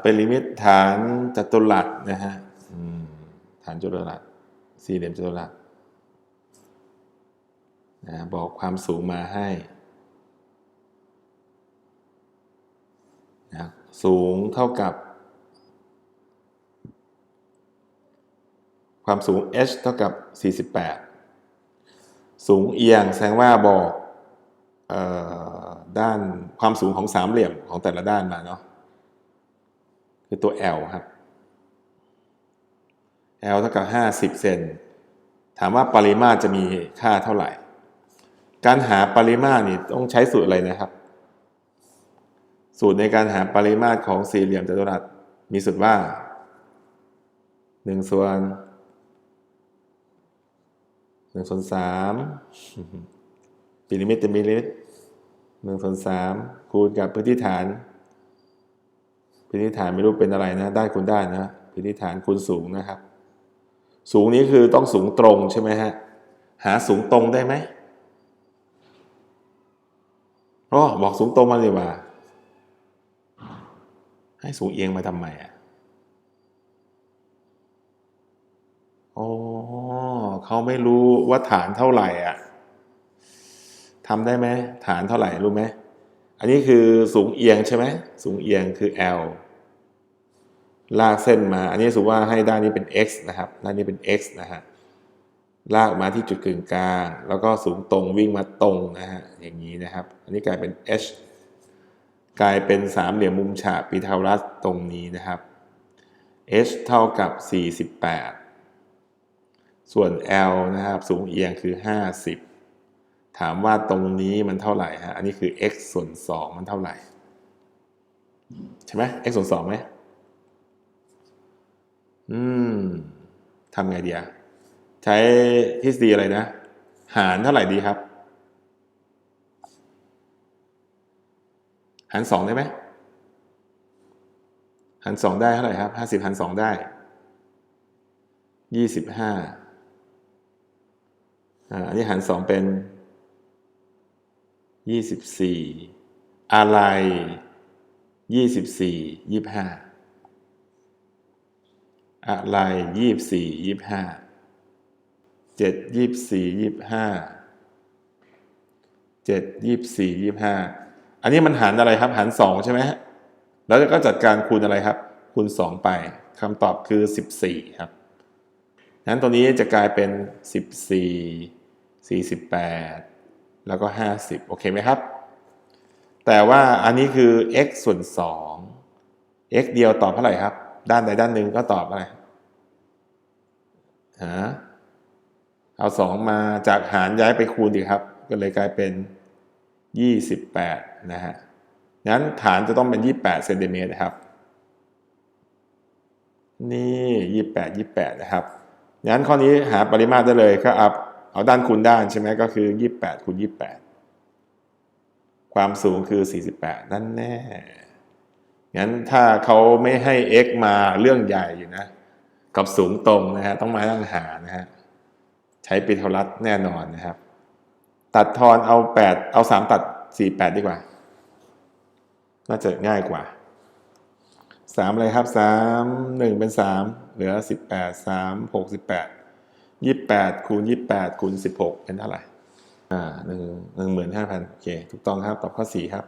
เป็นลิมิตฐานจัตุรัสนะฮะฐานจัตุรัสสี่เหลี่ยมจัตุรัสนะบอกความสูงมาให้นะสูงเท่ากับ ความสูง h เท่ากับ 48 สูงเอียงแสดงว่าบอกออด้านความสูงของสามเหลี่ยมของแต่ละด้านมาเนาะ คือตัว L ครับ L เท่ากับ 50 เซน ถามว่าปริมาตรจะมีค่าเท่าไหร่ การหาปริมาตรนี่ต้องใช้สูตรอะไรนะครับ สูตรในการหาปริมาตรของสี่เหลี่ยมจัตุรัสมีสูตรว่า 1 ส่วนหนึ่งส่วนสามปิลิมิตเป็นมิลลิลิตรหนึ่งส่วนสามคูณกับพื้นที่ฐาน พื้นที่ฐานไม่รู้เป็นอะไรนะ ได้คูณได้นะพื้นที่ฐานคูณสูงนะครับ สูงนี้คือต้องสูงตรงใช่ไหมฮะ หาสูงตรงได้ไหมอ๋อบอกสูงตรงมาเลยว่า ให้สูงเอียงมาทำไมอะโอ๋อเขาไม่รู้ว่าฐานเท่าไหร่อะทำได้ไหมฐานเท่าไหร่รู้ไหมอันนี้คือสูงเอียงใช่ไหมสูงเอียงคือ L ลากเส้นมา อันนี้สมมติว่าให้ด้านนี้เป็น x นะครับ ด้านนี้เป็น x นะฮะ ลากมาที่จุดกึ่งกลาง แล้วก็สูงตรงวิ่งมาตรงนะฮะ อย่างนี้นะครับ อันนี้กลายเป็น h กลายเป็นสามเหลี่ยมมุมฉากปีทารัสตรงนี้นะครับ h เท่ากับ 48 ส่วน l นะครับ สูงเอียงคือ 50 ถามว่าตรงนี้มันเท่าไหร่ฮะ อันนี้คือ x ส่วน 2 มันเท่าไหร่ ใช่ไหม x ส่วน2ไหม อืมทำไงดีอะใช้ทฤษฎีอะไรนะ หารเท่าไหร่ดีครับ หารสองได้ไหมหารสองได้เท่าไหร่ครับห้าสิบหารสองได้ยี่สิบห้าอันนี้หารสองเป็นยี่สิบสี่อะไรยี่สิบสี่ยี่ห้า อะไรยี่บสี่ยี่ห้าเจ็ดยี่บสี่ยี่ห้าเจ็ดยี่บสี่ยี่ห้าอันนี้มันหารอะไรครับ หารสองใช่ไหมฮะแล้วก็จัดการคูณอะไรครับ คูณสองไปคำตอบคือสิบสี่ครับนั้นตัวนี้จะกลายเป็นสิบสี่สี่สิบแปดแล้วก็ห้าสิบโอเคไหมครับ แต่ว่าอันนี้คือ x ส่วนสอง x เดียวตอบเท่าไหร่ครับ ด้านใดด้านหนึ่งก็ตอบอะไรหาเอาสองมาจากหารย้ายไปคูณดีครับ ก็เลยกลายเป็นยี่สิบแปดนะฮะงั้นฐานจะต้องเป็นยี่แปดเซนติเมตรนะครับ นี่ยี่แปดยี่แปดนะครับงั้นข้อนี้หาปริมาตรได้เลยก็เอาเอาด้านคูณด้านใช่ไหมก็คือยี่แปดคูณยี่แปดความสูงคือสี่สิบแปดนั่นแน่ งั้นถ้าเขาไม่ให้ x มาเรื่องใหญ่อยู่นะ กับสูงตรงนะฮะต้องมาตั้งหานะฮะใช้ปิทารัสแน่นอนนะครับ ตัดทอนเอาแปดเอาสามตัดสี่แปดดีกว่า น่าจะง่ายกว่าสามอะไรครับสามหนึ่งเป็นสามเหลือสิบแปดสามหกสิบแปดยี่แปดคูณยี่แปดคูณสิบหกเป็นเท่าไหร่ อ่าหนึ่งหนึ่งหมื่นห้าพันโอเค ถูกต้องครับ ตอบข้อสี่ครับ